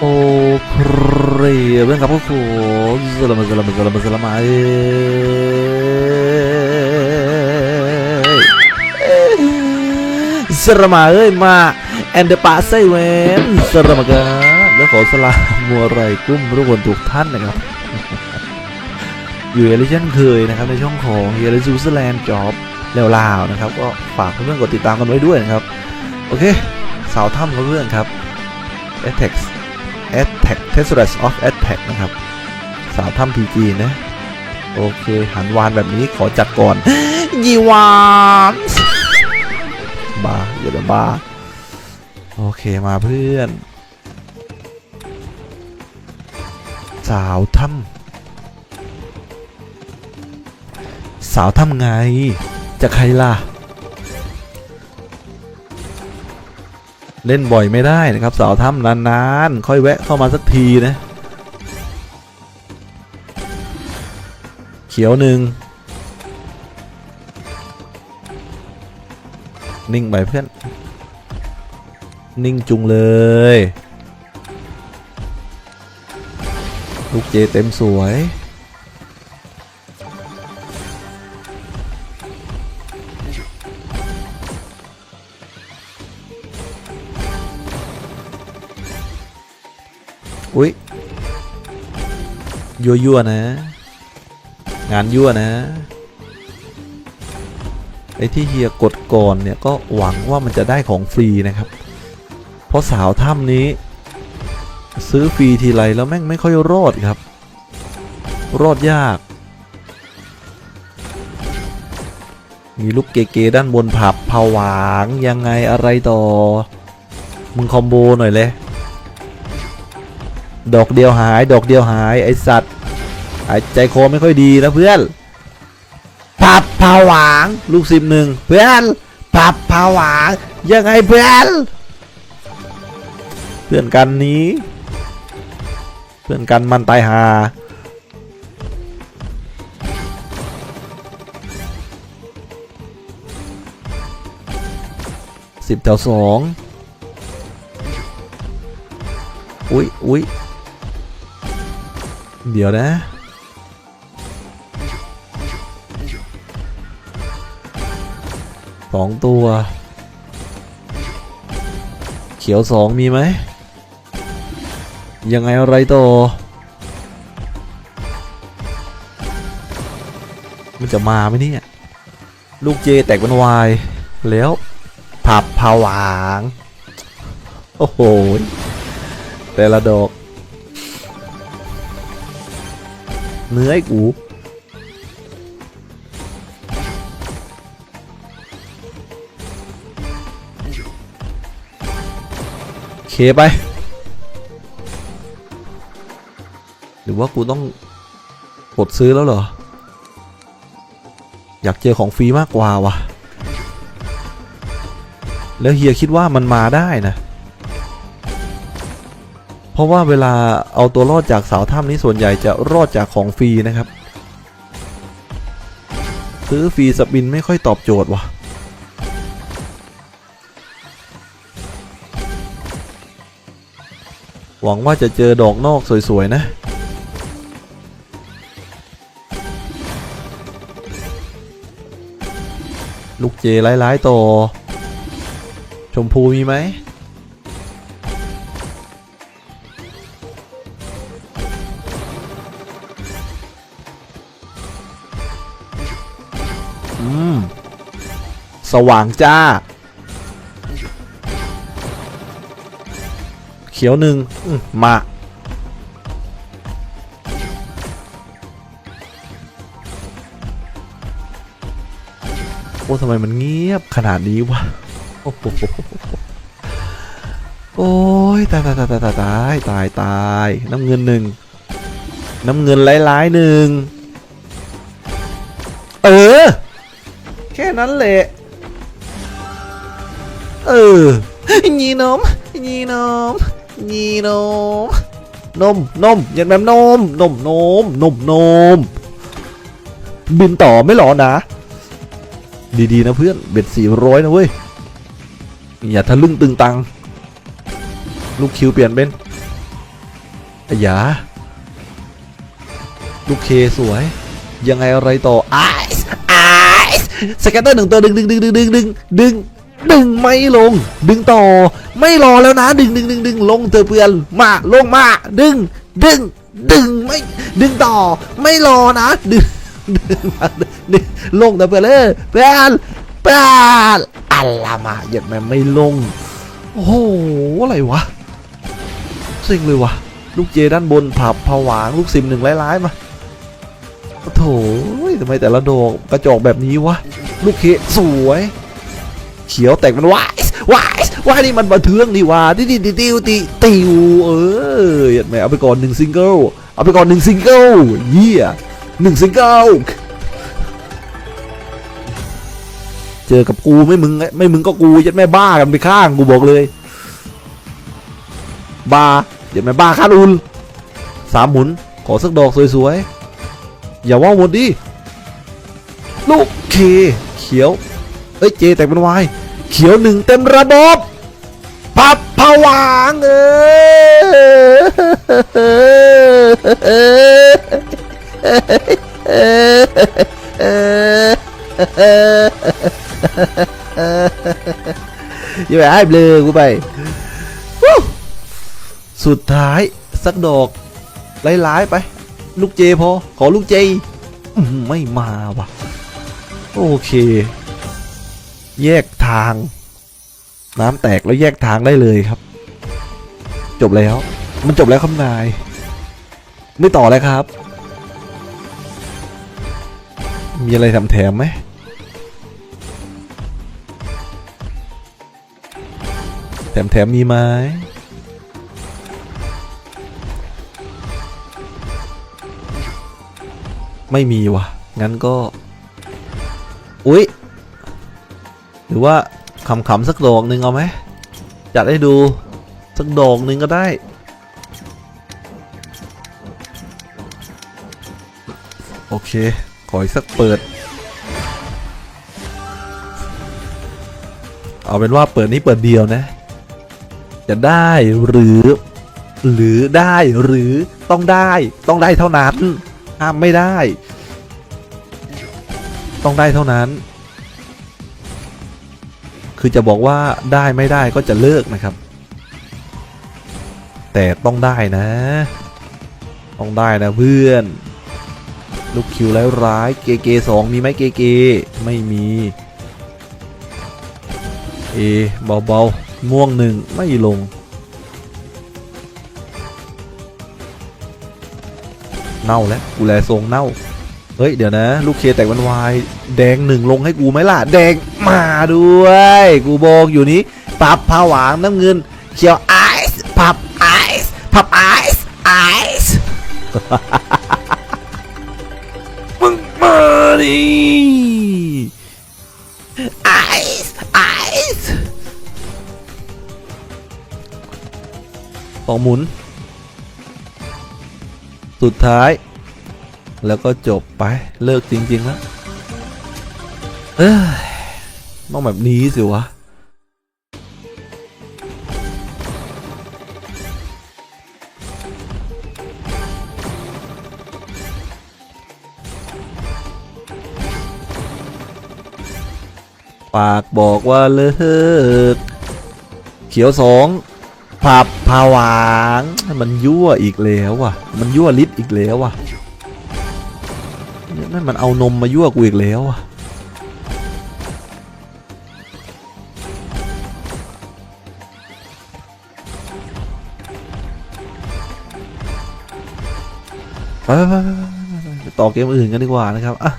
โอ้เพรียเพื่อนครับพวกผมสลามสลามสลามสลามเอ้ยสลามเอ้ยมาแอนเดปาไซเวนสลามครับแล้วขอสลามมัวไรกุ้มทุกคนทุกท่านนะครับ อยู่เอลิเช่นเคยนะครับในช่องของเฮลิซูสแลนด์จ็อบแล้วลาวนะครับ ก็ฝากเพื่อนๆกดติดตามกันไว้ด้วยนะครับ โอเค สาวถ้ำเพื่อนครับ a t t a c Attack t e s t r a s of Attack นะครับ สาวถ้ำพีจีนะ โอเค หันวานแบบนี้ขอจัดก่อน ยีวานบ้าอย่าเดี๋ยวบ้า โอเคมาเพื่อน สาวถ้ำสาวถ้ำไง จะใครล่ะ เล่นบ่อยไม่ได้นะครับสาวถ้ำนานๆ ค่อยแวะเข้ามาสักทีนะ เขียวหนึ่งนิ่งไปเพื่อน นิ่งจุงเลย ลูกเจเต็มสวย อุ๊ยยั่วยั่วๆนะ งานยั่วนะ ไอ้ที่เฮียกดก่อนเนี่ยก็หวังว่ามันจะได้ของฟรีนะครับ เพราะสาวถ้ำนี้ ซื้อฟรีทีไรแล้วแม่งไม่ค่อยรอดครับ รอดยาก มีลูกเก๋ๆด้านบนผับผวางยังไงอะไรต่อ มึงคอมโบหน่อยเลย ดอกเดียวหาย ดอกเดียวหายไอสัตว์หายใจคอไม่ค่อยดีนะเพื่อนผับผวางลูกสิบหนึ่งเพื่อนผับผวางยังไงเพื่อนเพื่อนกันนี้ เพื่อนกันมันตายหาสิบแถวสองอุ๊ยอุ๊ย เดี๋ยวนะสองตัว เขียวสองมีไหม ยังไงอะไรต่อมันจะมาไหมเนี่ย ลูกเจแตกเป็นวาย แล้วผับผาวาง โอ้โห แต่ละดอก เนื้อไอ้กูเคไป หรือว่ากูต้องกดซื้อแล้วเหรอ อยากเจอของฟรีมากกว่าวะแล้วเฮียคิดว่ามันมาได้นะ เพราะว่าเวลาเอาตัวรอดจากเสาถ้ำนี้ส่วนใหญ่จะรอดจากของฟรีนะครับ ซื้อฟรีสปินไม่ค่อยตอบโจทย์ว่ะหวังว่าจะเจอดอกนอกสวย ๆ นะ ลูกเจร้ายๆต่อ ชมพูมีไหม อืม สว่างจ้า เขียวหนึ่งมมาโอ้ทำไมมันเงียบขนาดนี้วะ โอ้โหโอ้ยตายตายตายตายตายตายตายน้ำเงินหนึ่งน้ำเงินหลายๆหนึ่งเออ แค่นั้นแหละ เออยีนมยีนมยีนมนมนมอย่างแบบนมนมนมนมนม บินต่อไม่หรอนะ ดีๆนะเพื่อน เบ็ดสี่ร้อยนะเว้ย อย่าทะลึ่งตึงตัง ลูกคิวเปลี่ยนเป็นอายาลูกเคสวย ยังไงอะไรต่อไอซ์ไอซ์ สแกตเตอร์หนึ่งตัวดึงดึงดึงดึงดึงดึงดึงดึงไม่ลง ดึงต่อ ไม่รอแล้วนะ ดึงดึงดึงดึงลงเธอเพื่อนมาลงมา ดึง ดึง ดึงไม่ ดึงต่อ ไม่รอนะ ดึงดึงลงเถอเพื่อนเลยเพื่อนเพื่อนอัลลามาหยียดแม่ไม่ลง โอ้โหอะไรวะเซ็งเลยวะลูกเจด้านบนผับผวางลูกซิมหนึ่งร้ายๆมา โถทำไมแต่ละดอกกระจอกแบบนี้วะ ลูกเคสวย เขียวแตกมันวายวายวายนี่มันบันเทืองนี่ว่าติติติติติติวเออเหยียดแม่เอาไปก่อนหนึ่งซิงเกิล เอาไปก่อนหนึ่งซิงเกิล เยี่ยหนึ่งซิงเกิล เจอกับกูไม่มึงไม่มึงก็กูยัดแม่บ้ากันไปข้างกูบอกเลยบาเดี๋ยัดแม่บ้าคาดอุลสามหมุนขอสักดอกสวยๆ อย่าว่าหมดดิลูกเคเขียว เอ้ยเจแต่เป็นวายเขียวหนึ่งเต็มระบบพับผวางเออย่าไปให้เบลอกูไป สุดท้ายสักดอกหลายๆไป ลูกเจพอ ขอลูกเจไม่มาว่ะ โอเค แยกทาง น้ำแตกแล้วแยกทางได้เลยครับ จบแล้ว มันจบแล้วครับนาย ไม่ต่อแล้วครับ มีอะไรทำแถมไหมแถมแถมมีไหม ไม่มีว่ะงั้นก็ อุ๊ย หรือว่าขำๆสักดอกหนึ่งเอาไหมจัดให้ดู สักดอกหนึ่งก็ได้ โอเค ขออีกสักเปิด เอาเป็นว่าเปิดนี้เปิดเดียวนะ จะได้หรือ หรือได้หรือต้องได้ต้องได้เท่านั้น ห้ามไม่ได้ ต้องได้เท่านั้น คือจะบอกว่าได้ไม่ได้ก็จะเลิกนะครับ แต่ต้องได้นะ ต้องได้นะเพื่อน ลูกคิวแล้วร้ายเกเกสองมีไหมเกเกไม่มีเอเบาๆม่วงหนึ่งไม่ลง เน่าแล้วกูแลทรงเน่า เฮ้ย เดี๋ยวนะ ลูกเคแตกวันวายแดงหนึ่งลงให้กูไหมล่ะ แดงมาด้วย กูบอกอยู่นี้ปรับผาวางน้ำเงินเขียวไอซ์พับไอซ์พับไอซ์ไอซ์มึงมาดิไอซ์ไอซ์สอหมุน สุดท้าย แล้วก็จบไปเลิกจริง ๆ แล้วเอ้ยต้องแบบนี้สิวะปากบอกว่าเลิก เขียวสอง ผับผาวางมันยั่วอีกแล้วว่ะ มันยั่วลิ์อีกแล้วว่ะนั่นมันเอานมมายั่วกูอีกแล้วอะไปไปไปไปไปไปต่อเกมอื่นกันดีกว่านะครับอะ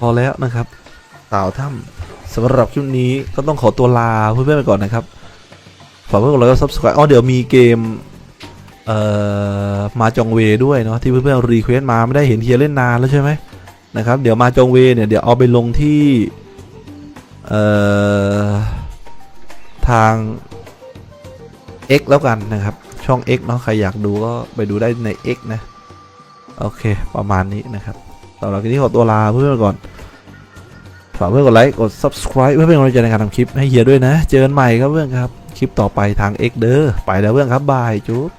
พอแล้วนะครับสาวถ้ำสำหรับคลิปนี้ก็ต้องขอตัวลาเพื่อนๆไปก่อนนะครับ ฝากเพื่อนๆกดไลค์กด subscribe อ๋อเดี๋ยวมีเกม เอ่อ มาจองเวด้วยเนาะที่เพื่อนๆรีเควสมาไม่ได้เห็นเฮียเล่นนานแล้วใช่ไหมนะครับ เดี๋ยวมาจองเวเนี่ยเดี๋ยวเอาไปลงที่ เอ่อ ทาง X แล้วกันนะครับ ช่อง X เนาะใครอยากดูก็ไปดูได้ใน X นะ โอเค ประมาณนี้นะครับสำหรับคลิปนี้ขอตัวลาเพื่อนๆก่อน ฝากเพื่อนกดไลค์ กด subscribe เพื่อเป็นกำลังใจในการทำคลิปให้เฮียด้วยนะ เจอกันใหม่ครับเพื่อนครับ คลิปต่อไปทางเอกเดอร์ไปแล้วเพื่อนครับบายจุ๊บ